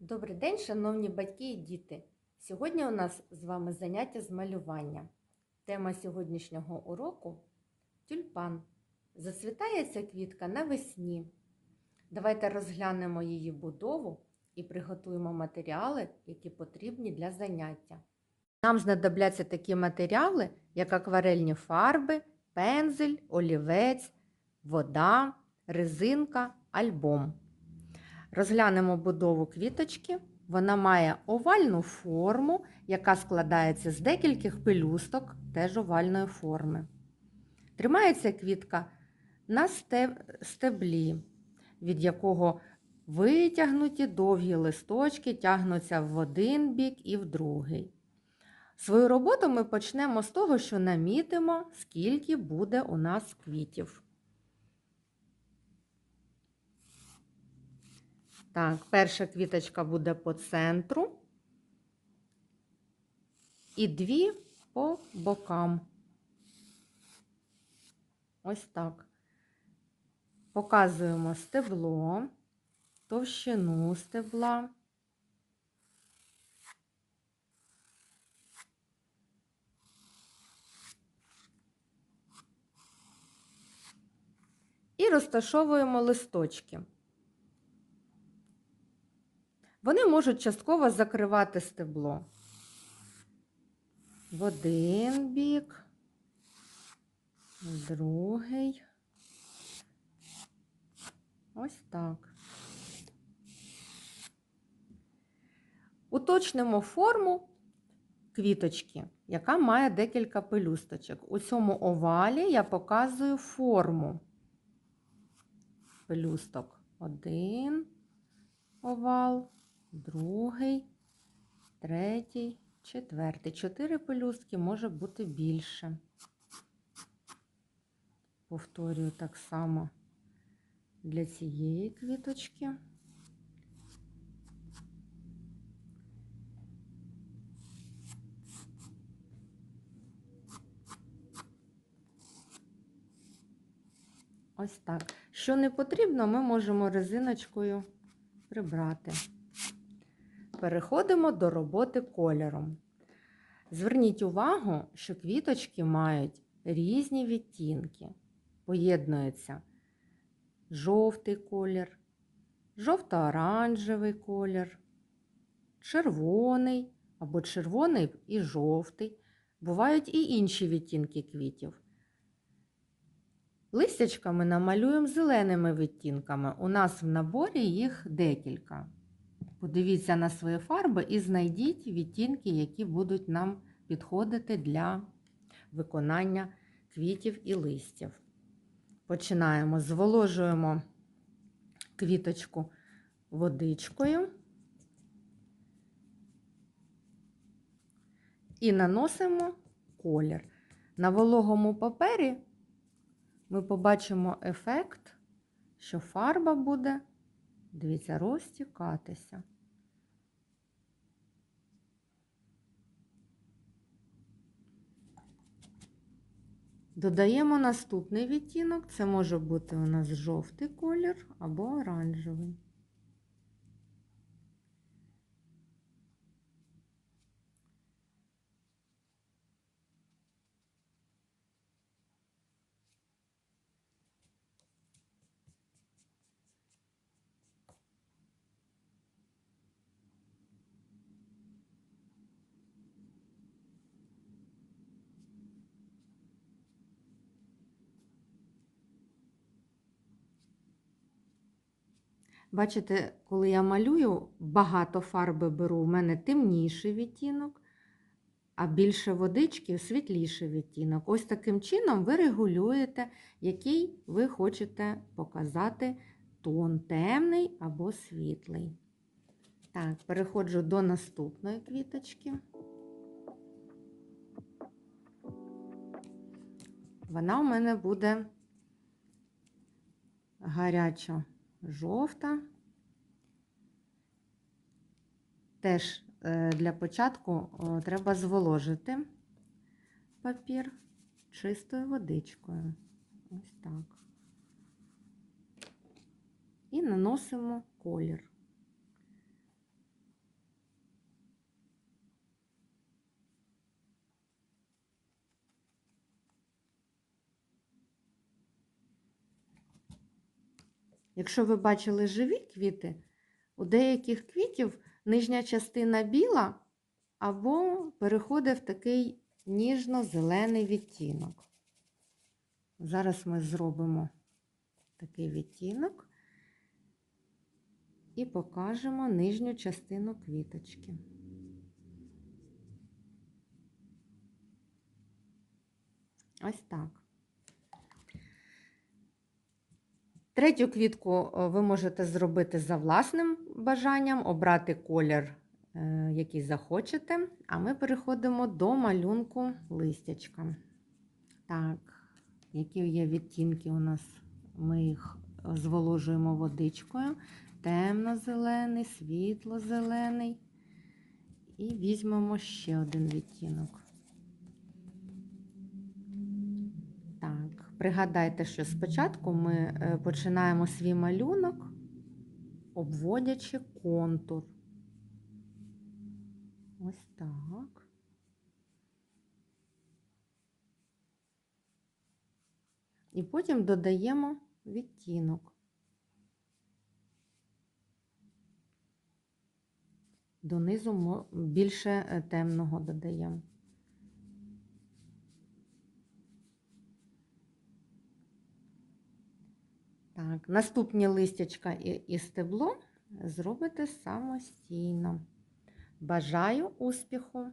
Добрий день, шановні батьки і діти! Сьогодні у нас з вами заняття з малювання. Тема сьогоднішнього уроку тюльпан. Зацвітає ця квітка навесні. Давайте розглянемо її будову і приготуємо матеріали, які потрібні для заняття. Нам знадобляться такі матеріали, як акварельні фарби, пензель, олівець, вода, резинка, альбом. Розглянемо будову квіточки. Вона має овальну форму, яка складається з декількох пелюсток теж овальної форми. Тримається квітка на стеблі, від якого витягнуті довгі листочки тягнуться в один бік і в другий. Свою роботу ми почнемо з того, що намітимо, скільки буде у нас квітів. Так, перша квіточка буде по центру і дві по бокам. Ось так. Показуємо стебло, товщину стебла. І розташовуємо листочки. Вони можуть частково закривати стебло. В один бік, в другий. Ось так. Уточнимо форму квіточки, яка має декілька пелюсточок. У цьому овалі я показую форму пелюсток. Один овал, другий, третій, четвертий. Чотири пелюстки може бути більше. Повторюю так само для цієї квіточки. Ось так. Що не потрібно, ми можемо резиночкою прибрати. Переходимо до роботи кольором. Зверніть увагу, що квіточки мають різні відтінки. Поєднуються жовтий колір, жовто-оранжевий колір, червоний або червоний і жовтий. Бувають і інші відтінки квітів. Листячка ми намалюємо зеленими відтінками. У нас в наборі їх декілька. Подивіться на свої фарби і знайдіть відтінки, які будуть нам підходити для виконання квітів і листів. Починаємо, зволожуємо квіточку водичкою і наносимо колір. На вологому папері ми побачимо ефект, що фарба буде, дивіться, розтікатися. Додаємо наступний відтінок. Це може бути у нас жовтий колір або оранжевий. Бачите, коли я малюю, багато фарби беру, в мене темніший відтінок, а більше водички світліший відтінок. Ось таким чином ви регулюєте, який ви хочете показати тон темний або світлий. Так, переходжу до наступної квіточки. Вона у мене буде гарячо жовта. Теж е, для початку треба зволожити папір чистою водичкою. Ось так. І наносимо колір. Якщо ви бачили живі квіти, у деяких квітів нижня частина біла або переходить в такий ніжно-зелений відтінок. Зараз ми зробимо такий відтінок і покажемо нижню частину квіточки. Ось так. Третю квітку е, ви можете зробити за власним бажанням, обрати колір, е, який захочете. А ми переходимо до малюнку листячка. Так, які є відтінки у нас? Ми їх зволожуємо водичкою. Темно-зелений, світло-зелений. І візьмемо ще один відтінок. Так, пригадайте, що спочатку ми е, починаємо свій малюнок, обводячи контур. Ось так. І потім додаємо відтінок. Донизу більше е, темного додаємо. Так, наступні листячка і, і стебло зробите самостійно. Бажаю успіху!